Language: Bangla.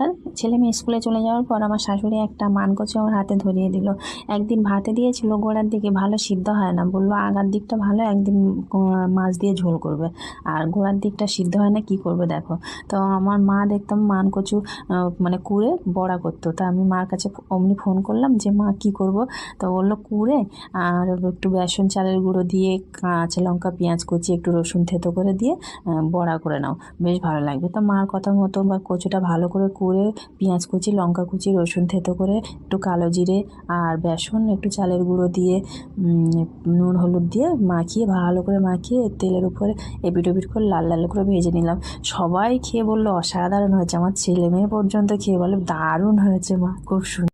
নমস্কার ছেলে মেয়ে স্কুলে চলে যাওয়ার পর আমার শাশুড়ি একটা মানকচি আমার হাতে ধরিয়ে দিল। একদিন ভাতে দিয়েছিল, গোড়ার দিকে ভালো সিদ্ধ হয় না। বলল, আগার দিকটা ভালো, একদিন মাছ দিয়ে ঝোল করবে। আর গোড়ার দিকটা সিদ্ধ হয় না, কি করবে দেখো। তো আমার মা দেখতাম মানকচু মানে কুড়ে বড়া করতো। তা আমি মার কাছে অমনি ফোন করলাম যে, মা, কি করব? তো বলল, কুড়ে, আর একটু বেসন চালের গুঁড়ো দিয়ে, কাঁচা লঙ্কা, পেঁয়াজ কুচি, একটু রসুন থেতো করে দিয়ে বড়া করে নাও। বেশ ভালো লাগবে। তো মার কথা মতো বা কচুটা ভালো করে কুড়ে পেঁয়াজ কুচি, লঙ্কা কুচি, রসুন থেতো করে একটু কালো জিরে আর বেসন, একটু চালের গুঁড়ো দিয়ে নুন, হলুদ দিয়ে মাখিয়ে, ভালো করে মাখিয়ে তেলের উপরে এপিট ওপিট করে লাল লাল করে ভেজে নিলাম। সবাই খেয়ে বলল, অসাধারণ হয়েছে। আমার ছেলে মেয়ে পর্যন্ত খেয়ে বলে, দারুণ হয়েছে মা, খুব সুন্দর।